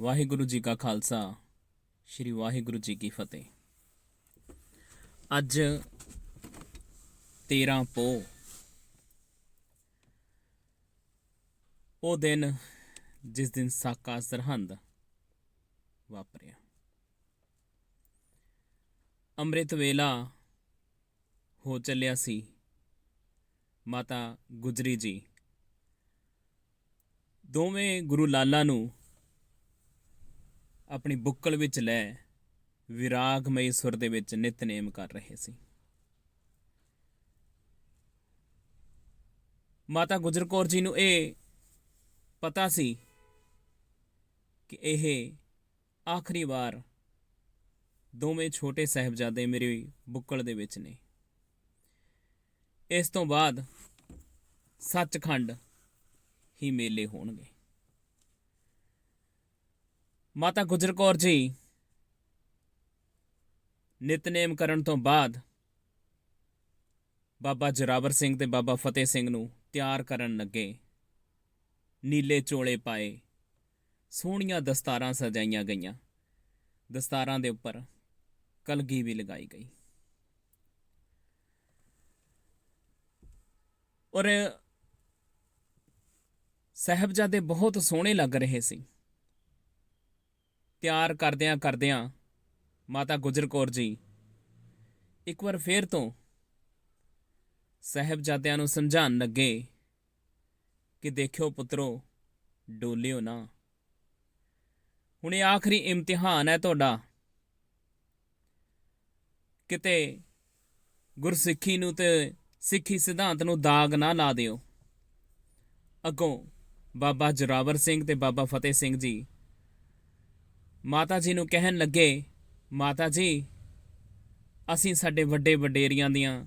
ਵਾਹਿਗੁਰੂ ਜੀ ਕਾ ਖਾਲਸਾ, ਸ੍ਰੀ ਵਾਹਿਗੁਰੂ ਜੀ ਕੀ ਫਤਿਹ। ਅੱਜ 13 ਪੋ। ਉਹ ਦਿਨ ਜਿਸ ਦਿਨ ਸਾਕਾ ਸਰਹੰਦ ਵਾਪਰਿਆ। ਅੰਮ੍ਰਿਤ ਵੇਲਾ ਹੋ ਚੱਲਿਆ ਸੀ। ਮਾਤਾ ਗੁਜਰੀ ਜੀ, ਦੋਵੇਂ ਗੁਰੂ ਲਾਲਾ ਨੂੰ ਆਪਣੀ ਬੁੱਕਲ ਵਿੱਚ ਲੈ ਵਿਰਾਗਮਈ ਸੁਰ ਦੇ ਵਿੱਚ ਨਿਤਨੇਮ ਕਰ ਰਹੇ ਸੀ। ਮਾਤਾ ਗੁਜਰ ਕੌਰ ਜੀ ਨੂੰ ਇਹ ਪਤਾ ਸੀ ਕਿ ਇਹ ਆਖਰੀ ਵਾਰ ਦੋਵੇਂ ਛੋਟੇ ਸਹਿਬਜ਼ਾਦੇ ਮੇਰੀ ਬੁੱਕਲ ਦੇ ਵਿੱਚ ਨੇ। ਇਸ ਤੋਂ ਬਾਅਦ ਸੱਚਖੰਡ ਹੀ ਮੇਲੇ ਹੋਣਗੇ। ਮਾਤਾ ਗੁਜਰ ਕੌਰ ਜੀ, ਨਿਤਨੇਮ ਕਰਨ ਤੋਂ ਬਾਅਦ ਬਾਬਾ ਜਰਾਵਰ ਸਿੰਘ ਤੇ ਬਾਬਾ ਫਤਿਹ ਸਿੰਘ ਨੂੰ ਤਿਆਰ ਕਰਨ ਲੱਗੇ। ਨੀਲੇ ਚੋਲੇ ਪਾਏ, ਸੋਹਣੀਆਂ ਦਸਤਾਰਾਂ ਸਜਾਈਆਂ ਗਈਆਂ। ਦਸਤਾਰਾਂ ਦੇ ਉੱਪਰ ਕਲਗੀ ਵੀ ਲਗਾਈ ਗਈ। ਔਰ ਸਹਿਬਜ਼ਾਦੇ ਬਹੁਤ ਸੋਹਣੇ ਲੱਗ ਰਹੇ ਸੀ। ਤਿਆਰ ਕਰਦਿਆਂ ਕਰਦਿਆਂ ਮਾਤਾ ਗੁਜਰ ਕੌਰ ਜੀ, ਇੱਕ ਵਾਰ ਫੇਰ ਤੋਂ ਸਹਿਬਜ਼ਾਦਿਆਂ ਨੂੰ ਸਮਝਾਉਣ ਲੱਗੇ ਕਿ ਦੇਖਿਓ ਪੁੱਤਰੋ, ਡੋਲਿਓ ਨਾ। ਹੁਣ ਇਹ ਆਖਰੀ ਇਮਤਿਹਾਨ ਹੈ ਤੁਹਾਡਾ। ਕਿਤੇ ਗੁਰਸਿੱਖੀ ਨੂੰ ਤੇ ਸਿੱਖੀ ਸਿਧਾਂਤ ਨੂੰ ਦਾਗ ਨਾ ਲਾ ਦਿਓ। ਅੱਗੋਂ ਬਾਬਾ ਜਰਾਵਰ ਸਿੰਘ ਤੇ ਬਾਬਾ ਫਤਿਹ ਸਿੰਘ ਜੀ ਮਾਤਾ ਜੀ ਨੂੰ ਕਹਿਣ ਲੱਗੇ, ਮਾਤਾ ਜੀ, ਅਸੀਂ ਸਾਡੇ ਵੱਡੇ ਵਡੇਰੀਆਂ ਦੀਆਂ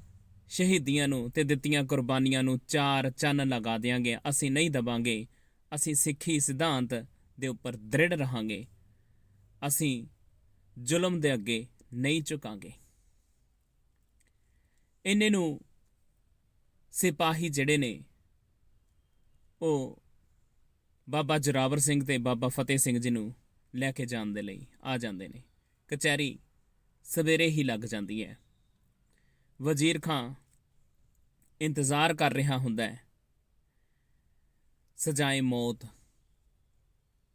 ਸ਼ਹੀਦੀਆਂ ਨੂੰ ਤੇ ਦਿੱਤੀਆਂ ਕੁਰਬਾਨੀਆਂ ਨੂੰ ਚਾਰ ਚੰਨ ਲਗਾ ਦਿਆਂਗੇ। ਅਸੀਂ ਨਹੀਂ ਦਬਾਂਗੇ। ਅਸੀਂ ਸਿੱਖੀ ਸਿਧਾਂਤ ਦੇ ਉੱਪਰ ਦ੍ਰਿੜ ਰਹਾਂਗੇ। ਅਸੀਂ ਜ਼ੁਲਮ ਦੇ ਅੱਗੇ ਨਹੀਂ ਝੁਕਾਂਗੇ। ਇਹਨੇ ਨੂੰ ਸਿਪਾਹੀ ਜਿਹੜੇ ਨੇ, ਉਹ ਬਾਬਾ ਜਰਾਵਰ ਸਿੰਘ ਤੇ ਬਾਬਾ ਫਤਿਹ ਸਿੰਘ ਜੀ ਨੂੰ ਲੈ ਕੇ ਜਾਣ ਦੇ ਲਈ ਆ ਜਾਂਦੇ ਨੇ। ਕਚਹਿਰੀ ਸਵੇਰੇ ਹੀ ਲੱਗ ਜਾਂਦੀ ਹੈ। ਵਜ਼ੀਰ ਖਾਂ ਇੰਤਜ਼ਾਰ ਕਰ ਰਿਹਾ ਹੁੰਦਾ ਹੈ। ਸਜ਼ਾਏ ਮੌਤ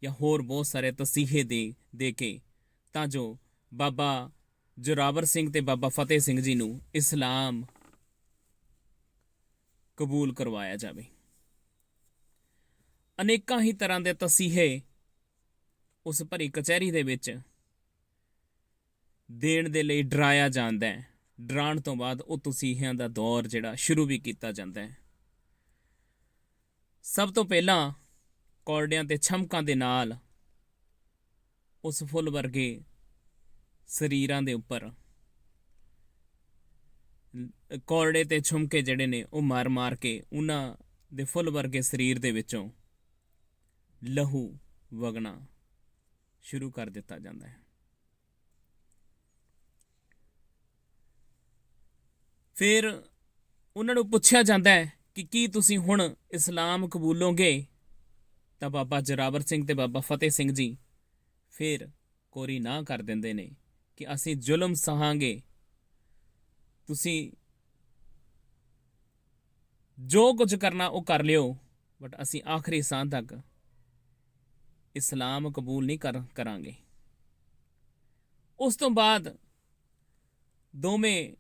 ਜਾਂ ਹੋਰ ਬਹੁਤ ਸਾਰੇ ਤਸੀਹੇ ਦੇ ਦੇ ਕੇ ਤਾਂ ਜੋ ਬਾਬਾ ਜੋਰਾਵਰ ਸਿੰਘ ਤੇ ਬਾਬਾ ਫਤਿਹ ਸਿੰਘ ਜੀ ਨੂੰ ਇਸਲਾਮ ਕਬੂਲ ਕਰਵਾਇਆ ਜਾਵੇ। ਅਨੇਕਾਂ ਹੀ ਤਰ੍ਹਾਂ ਦੇ ਤਸੀਹੇ ਉਸ ਭਰੀ ਕਚਹਿਰੀ ਦੇ ਵਿੱਚ ਦੇਣ ਦੇ ਲਈ ਡਰਾਇਆ ਜਾਂਦਾ ਹੈ। ਡਰਾਉਣ ਤੋਂ ਬਾਅਦ ਉਹ ਤਸੀਹਿਆਂ ਦਾ ਦੌਰ ਜਿਹੜਾ ਸ਼ੁਰੂ ਵੀ ਕੀਤਾ ਜਾਂਦਾ ਹੈ। ਸਭ ਤੋਂ ਪਹਿਲਾਂ ਕੋਰਡਿਆਂ ਤੇ ਛਮਕਾਂ ਦੇ ਨਾਲ ਉਸ ਫੁੱਲ ਵਰਗੇ ਸਰੀਰਾਂ ਦੇ ਉੱਪਰ ਕੋਰੜੇ ਤੇ ਛੁਮਕੇ ਜਿਹੜੇ ਨੇ ਉਹ ਮਾਰ-ਮਾਰ ਕੇ ਉਹਨਾਂ ਦੇ ਫੁੱਲ ਵਰਗੇ ਸਰੀਰ ਦੇ ਵਿੱਚੋਂ ਲਹੂ ਵਗਣਾ ਸ਼ੁਰੂ ਕਰ ਦਿੱਤਾ ਜਾਂਦਾ ਹੈ। ਫਿਰ ਉਹਨਾਂ ਨੂੰ ਪੁੱਛਿਆ ਜਾਂਦਾ ਹੈ ਕਿ ਕੀ ਤੁਸੀਂ ਹੁਣ ਇਸਲਾਮ ਕਬੂਲੋਗੇ ਤਾਂ ਬਾਬਾ ਜਰਾਵਰ ਸਿੰਘ ਤੇ ਬਾਬਾ ਫਤਿਹ ਸਿੰਘ ਜੀ ਫਿਰ ਕੋਰੀ ਨਾ ਕਰ ਦਿੰਦੇ ਨੇ ਕਿ ਅਸੀਂ ਜ਼ੁਲਮ ਸਹਾਂਗੇ। ਤੁਸੀਂ ਜੋ ਕੁਝ ਕਰਨਾ ਉਹ ਕਰ ਲਿਓ, ਬਟ ਅਸੀਂ ਆਖਰੀ ਸਾਹ ਤੱਕ ਇਸਲਾਮ ਕਬੂਲ ਨਹੀਂ ਕਰ, ਕਰਾਂਗੇ। ਉਸ ਤੋਂ ਬਾਅਦ ਦੋਵੇਂ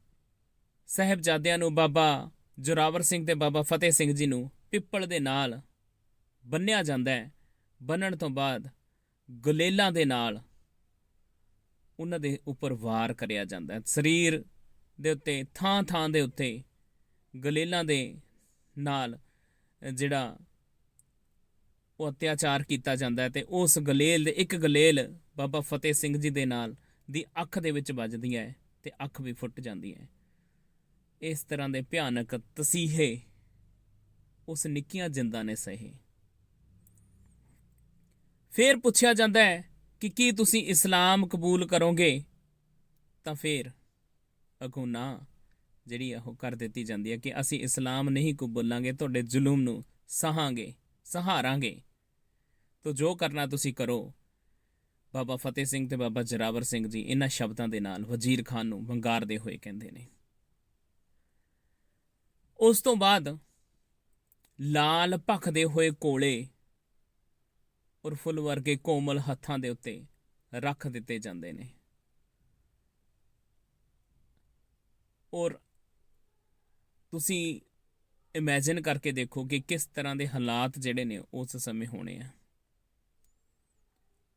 ਸਹਿਬਜ਼ਾਦਿਆਂ ਨੂੰ ਬਾਬਾ ਜੋਰਾਵਰ ਸਿੰਘ ਤੇ ਬਾਬਾ ਫਤਿਹ ਸਿੰਘ ਜੀ ਨੂੰ ਪਿੱਪਲ ਦੇ ਨਾਲ ਬੰਨਿਆ ਜਾਂਦਾ ਹੈ। ਬੰਨਣ ਤੋਂ ਬਾਅਦ ਗੁਲੇਲਾਂ ਦੇ ਨਾਲ ਉਹਨਾਂ ਦੇ ਉੱਪਰ ਵਾਰ ਕਰਿਆ ਜਾਂਦਾ ਹੈ। ਸਰੀਰ ਦੇ ਉੱਤੇ ਥਾਂ ਥਾਂ ਦੇ ਉੱਤੇ ਗਲੇਲਾਂ ਦੇ ਨਾਲ ਜਿਹੜਾ ਉਹ ਅਤਿਆਚਾਰ ਕੀਤਾ ਜਾਂਦਾ ਹੈ ਤੇ ਉਸ ਗਲੇਲ ਦੇ, ਇੱਕ ਗਲੇਲ ਬਾਬਾ ਫਤਿਹ ਸਿੰਘ ਜੀ ਦੇ ਨਾਲ ਦੀ ਅੱਖ ਦੇ ਵਿੱਚ ਵੱਜਦੀ ਹੈ ਤੇ ਅੱਖ ਵੀ ਫੁੱਟ ਜਾਂਦੀ ਹੈ। ਇਸ ਤਰ੍ਹਾਂ ਦੇ ਭਿਆਨਕ ਤਸੀਹੇ ਉਸ ਨਿੱਕੀਆਂ ਜਿੰਦਾਂ ਨੇ ਸਹੇ। ਫਿਰ ਪੁੱਛਿਆ ਜਾਂਦਾ ਹੈ ਕਿ ਕੀ ਤੁਸੀਂ ਇਸਲਾਮ ਕਬੂਲ ਕਰੋਗੇ? ਤਾਂ ਫਿਰ ਅਗੋਂ ਨਾ ਜਿਹੜੀ ਉਹ ਕਰ ਦਿੱਤੀ ਜਾਂਦੀ ਹੈ ਕਿ ਅਸੀਂ ਇਸਲਾਮ ਨਹੀਂ ਕਬੂਲਾਂਗੇ, ਤੁਹਾਡੇ ਜ਼ੁਲਮ ਨੂੰ ਸਹਾਂਗੇ, ਸਹਾਰਾਂਗੇ। ਤੋ ਜੋ ਕਰਨਾ ਤੁਸੀਂ ਕਰੋ। ਬਾਬਾ ਫਤਿਹ ਸਿੰਘ ਤੇ ਬਾਬਾ ਜਰਾਵਰ ਸਿੰਘ ਜੀ ਇਹਨਾਂ ਸ਼ਬਦਾਂ ਦੇ ਨਾਲ ਵਜ਼ੀਰ ਖਾਨ ਨੂੰ ਵੰਗਾਰਦੇ ਹੋਏ ਕਹਿੰਦੇ ਨੇ। ਉਸ ਤੋਂ ਬਾਅਦ ਲਾਲ ਭਖਦੇ ਹੋਏ ਕੋਲੇ ਔਰ ਫੁੱਲ ਵਰਗੇ ਕੋਮਲ ਹੱਥਾਂ ਦੇ ਉੱਤੇ ਰੱਖ ਦਿੱਤੇ ਜਾਂਦੇ ਨੇ। ਔਰ ਤੁਸੀਂ ਇਮੇਜਿਨ ਕਰਕੇ ਦੇਖੋ ਕਿ ਕਿਸ ਤਰ੍ਹਾਂ ਦੇ ਹਾਲਾਤ ਜਿਹੜੇ ਨੇ ਉਸ ਸਮੇਂ ਹੋਣੇ ਆ।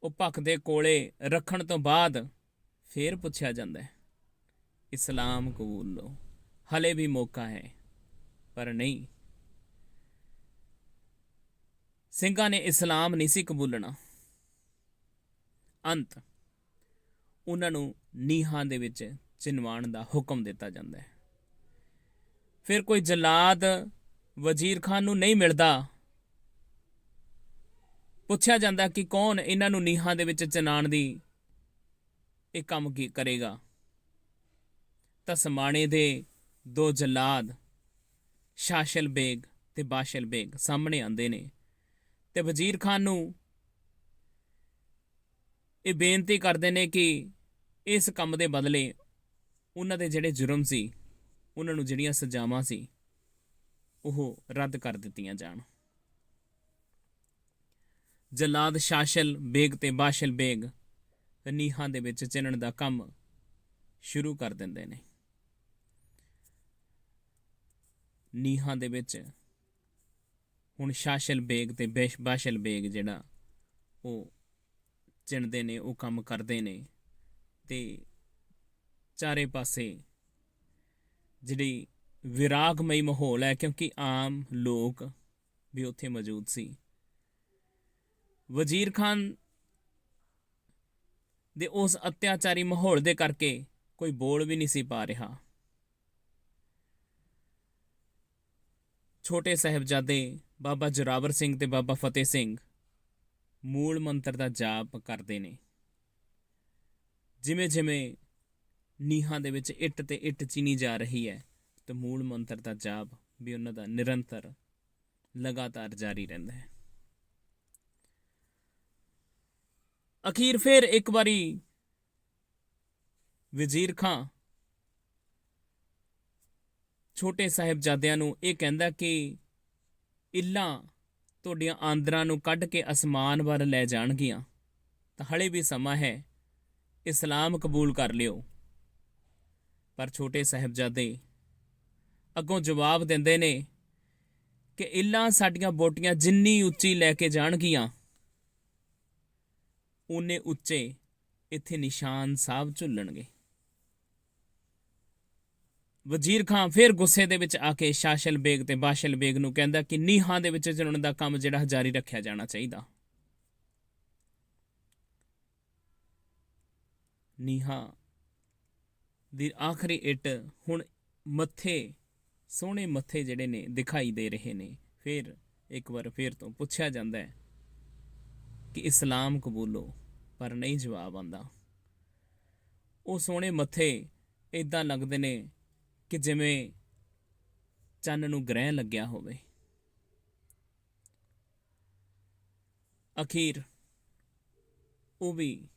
ਉਹ ਭਖ ਦੇ ਕੋਲੇ ਰੱਖਣ ਤੋਂ ਬਾਅਦ ਫੇਰ ਪੁੱਛਿਆ ਜਾਂਦਾ ਹੈ, ਇਸਲਾਮ ਕਬੂਲ ਲਓ, ਹਲੇ ਵੀ ਮੌਕਾ ਹੈ, ਪਰ ਨਹੀਂ। ਸਿੰਘਾਂ ਨੇ ਇਸਲਾਮ ਨਹੀਂ ਸੀ ਕਬੂਲਣਾ। ਅੰਤ ਉਹਨਾਂ ਨੂੰ ਨੀਹਾਂ ਦੇ ਵਿੱਚ ਚਿਨਵਾਣ ਦਾ ਹੁਕਮ ਦਿੱਤਾ ਜਾਂਦਾ ਹੈ। ਫਿਰ ਕੋਈ ਜਲਾਦ ਵਜ਼ੀਰ ਖਾਨ ਨੂੰ ਨਹੀਂ ਮਿਲਦਾ ਪੁੱਛਿਆ ਜਾਂਦਾ ਕਿ ਕੌਣ ਇਹਨਾਂ ਨੂੰ ਨੀਹਾਂ ਦੇ ਵਿੱਚ ਚਨਾਣ ਦੀ ਇਹ ਕੰਮ ਕੀ ਕਰੇਗਾ? ਤਾਂ ਸਮਾਣੇ ਦੇ ਦੋ ਜਲਾਦ, ਸ਼ਾਸ਼ਲ ਬੇਗ ਤੇ ਬਾਸ਼ਲ ਬੇਗ ਸਾਹਮਣੇ ਆਉਂਦੇ ਨੇ ਤੇ ਵਜ਼ੀਰ ਖਾਨ ਨੂੰ ਇਹ ਬੇਨਤੀ ਕਰਦੇ ਨੇ ਕਿ ਇਸ ਕੰਮ ਦੇ ਬਦਲੇ ਉਹਨਾਂ ਦੇ ਜਿਹੜੇ ਜੁਰਮ ਸੀ, ਉਹਨਾਂ ਨੂੰ ਜਿਹੜੀਆਂ ਸਜ਼ਾਵਾਂ ਸੀ, ਉਹ ਰੱਦ ਕਰ ਦਿੱਤੀਆਂ ਜਾਣ। ਜਲਾਦ ਸ਼ਾਸ਼ਲ ਬੇਗ ਤੇ ਬਾਸ਼ਲ ਬੇਗ ਨੀਹਾਂ ਦੇ ਵਿੱਚ ਚਿਣਨ ਦਾ ਕੰਮ ਸ਼ੁਰੂ ਕਰ ਦਿੰਦੇ ਨੇ। ਨੀਹਾਂ ਦੇ ਵਿੱਚ ਹੁਣ ਸ਼ਾਸ਼ਲ ਬੇਗ ਤੇ ਬੇਸ਼ ਬਾਸ਼ਲ ਬੇਗ ਜਿਹੜਾ ਉਹ ਚਿਣਦੇ ਨੇ, ਉਹ ਕੰਮ ਕਰਦੇ ਨੇ ਤੇ ਚਾਰੇ ਪਾਸੇ ਜਿਹੜੀ ਵਿਰਾਗਮਈ ਮਾਹੌਲ ਹੈ ਕਿਉਂਕਿ ਆਮ ਲੋਕ ਵੀ ਉੱਥੇ ਮੌਜੂਦ ਸੀ। ਵਜ਼ੀਰ ਖਾਨ ਦੇ ਉਸ ਅਤਿਆਚਾਰੀ ਮਾਹੌਲ ਦੇ ਕਰਕੇ ਕੋਈ ਬੋਲ ਵੀ ਨਹੀਂ ਸੀ ਪਾ ਰਿਹਾ। ਛੋਟੇ ਸਾਹਿਬਜ਼ਾਦੇ ਬਾਬਾ ਜੋਰਾਵਰ ਸਿੰਘ ਤੇ ਬਾਬਾ ਫਤਿਹ ਸਿੰਘ ਮੂਲ ਮੰਤਰ ਦਾ ਜਾਪ ਕਰਦੇ ਨੇ। ਜਿਵੇਂ ਜਿਵੇਂ ਨੀਹਾਂ ਦੇ ਵਿੱਚ ਇੱਟ ਤੇ ਇੱਟ ਚੀਨੀ ਜਾ ਰਹੀ ਹੈ, ਤੇ ਮੂਲ ਮੰਤਰ ਦਾ ਜਾਪ ਵੀ ਉਹਨਾਂ ਦਾ ਨਿਰੰਤਰ ਲਗਾਤਾਰ ਜਾਰੀ ਰਹਿੰਦਾ ਹੈ। ਅਖੀਰ ਫਿਰ ਇੱਕ ਵਾਰੀ ਵਜ਼ੀਰ ਖਾਂ ਛੋਟੇ ਸਾਹਿਬਜ਼ਾਦਿਆਂ ਨੂੰ ਇਹ ਕਹਿੰਦਾ ਕਿ ਇੱਲਾਂ ਤੁਹਾਡੀਆਂ ਆਂਦਰਾਂ ਨੂੰ ਕੱਢ ਕੇ ਅਸਮਾਨ ਵੱਲ ਲੈ ਜਾਣਗੀਆਂ। ਤਾਂ ਹਲੇ ਵੀ ਸਮਾਂ ਹੈ, ਇਸਲਾਮ ਕਬੂਲ ਕਰ ਲਿਓ। ਪਰ ਛੋਟੇ ਸਾਹਿਬਜ਼ਾਦੇ ਅੱਗੋਂ ਜਵਾਬ ਦਿੰਦੇ ਨੇ ਕਿ ਇੱਲਾਂ ਸਾਡੀਆਂ ਬੋਟੀਆਂ ਜਿੰਨੀ ਉੱਚੀ ਲੈ ਕੇ ਜਾਣਗੀਆਂ ਓਨੇ ਉੱਚੇ ਇੱਥੇ ਨਿਸ਼ਾਨ ਸਾਹਿਬ ਝੁੱਲਣਗੇ। ਵਜ਼ੀਰ ਖਾਨ ਫਿਰ ਗੁੱਸੇ ਦੇ ਵਿੱਚ ਆ ਕੇ ਸ਼ਾਸ਼ਲ ਬੇਗ ਤੇ ਬਾਸ਼ਲ ਬੇਗ ਨੂੰ ਕਹਿੰਦਾ ਕਿ ਨੀਹਾਂ ਦੇ ਵਿੱਚ ਚੁਣਨ ਦਾ ਕੰਮ ਜਿਹੜਾ ਜਾਰੀ ਰੱਖਿਆ ਜਾਣਾ ਚਾਹੀਦਾ। ਨੀਹਾਂ ਦੀ ਆਖਰੀ ਇੱਟ ਹੁਣ ਮੱਥੇ, ਸੋਹਣੇ ਮੱਥੇ ਜਿਹੜੇ ਨੇ ਦਿਖਾਈ ਦੇ ਰਹੇ ਨੇ। ਫਿਰ ਇੱਕ ਵਾਰ ਫਿਰ ਤੋਂ ਪੁੱਛਿਆ ਜਾਂਦਾ ਹੈ ਕਿ ਇਸਲਾਮ ਕਬੂਲੋ। ਪਰ ਨਹੀਂ ਜਵਾਬ ਆਂਦਾ ਉਹ ਸੋਹਣੇ ਮੱਥੇ ਇਦਾਂ ਲੱਗਦੇ ਨੇ ਕਿ ਜਿਵੇਂ ਚੰਨ ਨੂੰ ਗ੍ਰਹਿ ਲੱਗਿਆ ਹੋਵੇ। ਅਖੀਰ ਉਹ ਵੀ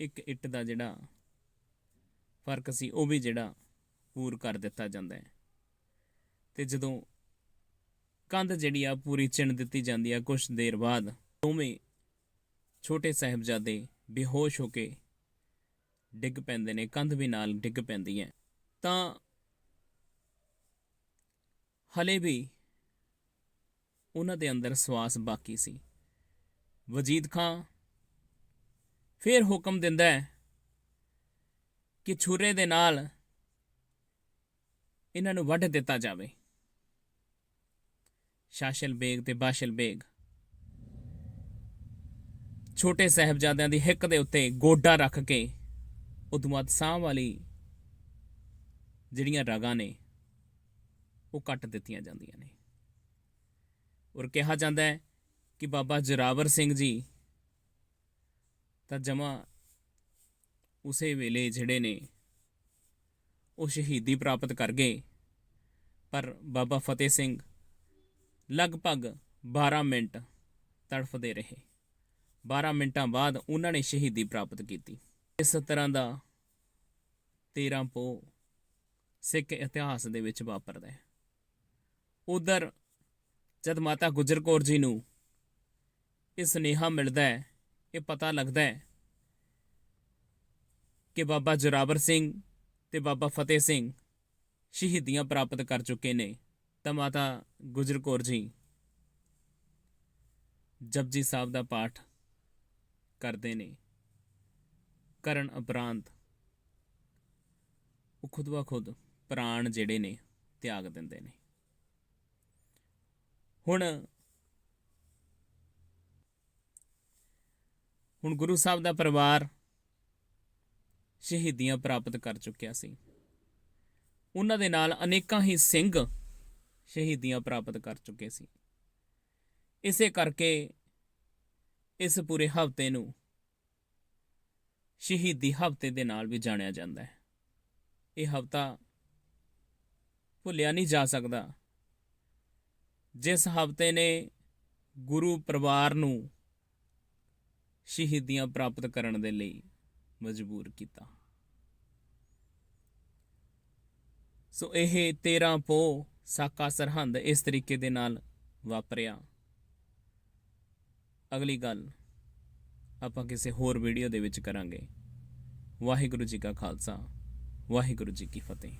ਇੱਕ ਇੱਟ ਦਾ ਜਿਹੜਾ ਫ਼ਰਕ ਸੀ, ਉਹ ਵੀ ਜਿਹੜਾ ਪੂਰ ਕਰ ਦਿੱਤਾ ਜਾਂਦਾ ਹੈ। ਤੇ ਜਦੋਂ ਕੰਧ ਜਿਹੜੀ ਆ ਪੂਰੀ ਚਿਣ ਦਿੱਤੀ ਜਾਂਦੀ ਆ ਕੁਝ ਦੇਰ ਬਾਅਦ, ਦੋਵੇਂ ਛੋਟੇ ਸਾਹਿਬਜ਼ਾਦੇ ਬੇਹੋਸ਼ ਹੋ ਕੇ ਡਿੱਗ ਪੈਂਦੇ ਨੇ, ਕੰਧ ਵੀ ਨਾਲ ਡਿੱਗ ਪੈਂਦੀ ਹੈ। ਤਾਂ ਹਲੇ ਵੀ ਉਹਨਾਂ ਦੇ ਅੰਦਰ ਸਵਾਸ ਬਾਕੀ ਸੀ। ਵਜੀਦ ਖਾਂ ਫਿਰ ਹੁਕਮ ਦਿੰਦਾ ਹੈ ਕਿ ਛੁਰੇ ਦੇ ਨਾਲ ਇਹਨਾਂ ਨੂੰ ਵੱਢ ਦਿੱਤਾ ਜਾਵੇ। ਸ਼ਾਸ਼ਲ ਬੇਗ ਤੇ ਬਾਸ਼ਲ ਬੇਗ ਛੋਟੇ ਸਾਹਿਬਜ਼ਾਦਿਆਂ ਦੀ ਹਿੱਕ ਦੇ ਉੱਤੇ ਗੋਡਾ ਰੱਖ ਕੇ ਉਦੋਂ ਬਾਅਦ ਸਾਹ ਵਾਲੀ ਜਿਹੜੀਆਂ ਰਗਾਂ ਨੇ, ਉਹ ਕੱਟ ਦਿੱਤੀਆਂ ਜਾਂਦੀਆਂ ਨੇ। ਔਰ ਕਿਹਾ ਜਾਂਦਾ ਹੈ ਕਿ ਬਾਬਾ ਜਰਾਵਰ ਸਿੰਘ ਜੀ ਤਾਂ ਜਮਾ ਉਸੇ ਵੇਲੇ ਜਿਹੜੇ ਨੇ, ਉਹ ਸ਼ਹੀਦੀ ਪ੍ਰਾਪਤ ਕਰ ਗਏ। ਪਰ ਬਾਬਾ ਫਤਿਹ ਸਿੰਘ ਲਗਭਗ 12 ਮਿੰਟ ਤੜਫਦੇ ਰਹੇ। 12 ਮਿੰਟਾਂ ਬਾਅਦ ਉਹਨਾਂ ਨੇ ਸ਼ਹੀਦੀ ਪ੍ਰਾਪਤ ਕੀਤੀ। ਇਸ ਤਰ੍ਹਾਂ ਦਾ 13 ਪੋ ਸਿੱਖ ਇਤਿਹਾਸ ਦੇ ਵਿੱਚ ਵਾਪਰਦਾ ਹੈ। ਉਧਰ ਜਦ ਮਾਤਾ ਗੁਜਰ ਕੌਰ ਜੀ ਨੂੰ ਇਹ ਸੁਨੇਹਾ ਮਿਲਦਾ ਹੈ, ਇਹ ਪਤਾ ਲੱਗਦਾ ਹੈ ਕਿ ਬਾਬਾ ਜੋਰਾਵਰ ਸਿੰਘ ਤੇ ਬਾਬਾ ਫਤਿਹ ਸਿੰਘ ਸ਼ਹੀਦੀਆਂ ਪ੍ਰਾਪਤ ਕਰ ਚੁੱਕੇ ਨੇ ਤਾਂ ਮਾਤਾ ਗੁਜਰ ਕੌਰ ਜੀ ਜਪਜੀ ਸਾਹਿਬ ਦਾ ਪਾਠ ਕਰਦੇ ਨੇ। ਕਰਨ ਉਪਰੰਤ ਉਹ ਖੁਦ ਵਾ ਖੁਦ ਪ੍ਰਾਣ ਜਿਹੜੇ ਨੇ ਤਿਆਗ ਦਿੰਦੇ ਨੇ। ਹੁਣ ਹੁਣ ਗੁਰੂ ਸਾਹਿਬ ਦਾ ਪਰਿਵਾਰ ਸ਼ਹੀਦੀਆਂ ਪ੍ਰਾਪਤ ਕਰ ਚੁੱਕਿਆ ਸੀ। ਉਹਨਾਂ ਦੇ ਨਾਲ ਅਨੇਕਾਂ ਹੀ ਸਿੰਘ ਸ਼ਹੀਦੀਆਂ ਪ੍ਰਾਪਤ ਕਰ ਚੁੱਕੇ ਸੀ। ਇਸੇ ਕਰਕੇ ਇਸ ਪੂਰੇ ਹਫ਼ਤੇ ਨੂੰ ਸ਼ਹੀਦੀ ਹਫ਼ਤੇ ਦੇ ਨਾਲ ਵੀ ਜਾਣਿਆ ਜਾਂਦਾ ਹੈ। ਇਹ ਹਫਤਾ ਭੁੱਲਿਆ ਨਹੀਂ ਜਾ ਸਕਦਾ। ਜਿਸ ਹਫ਼ਤੇ ਨੇ ਗੁਰੂ ਪਰਿਵਾਰ ਨੂੰ ਸ਼ਹੀਦੀਆਂ ਪ੍ਰਾਪਤ ਕਰਨ ਦੇ ਲਈ ਮਜਬੂਰ ਕੀਤਾ। ਸੋ ਇਹ 13 ਪੋ ਸਾਕਾ ਸਰਹੰਦ ਇਸ ਤਰੀਕੇ ਦੇ ਨਾਲ ਵਾਪਰਿਆ। ਅਗਲੀ ਗੱਲ ਆਪਾਂ ਕਿਸੇ ਹੋਰ ਵੀਡੀਓ ਦੇ ਵਿੱਚ ਕਰਾਂਗੇ। ਵਾਹਿਗੁਰੂ ਜੀ ਕਾ ਖਾਲਸਾ, ਵਾਹਿਗੁਰੂ ਜੀ ਕੀ ਫਤਿਹ।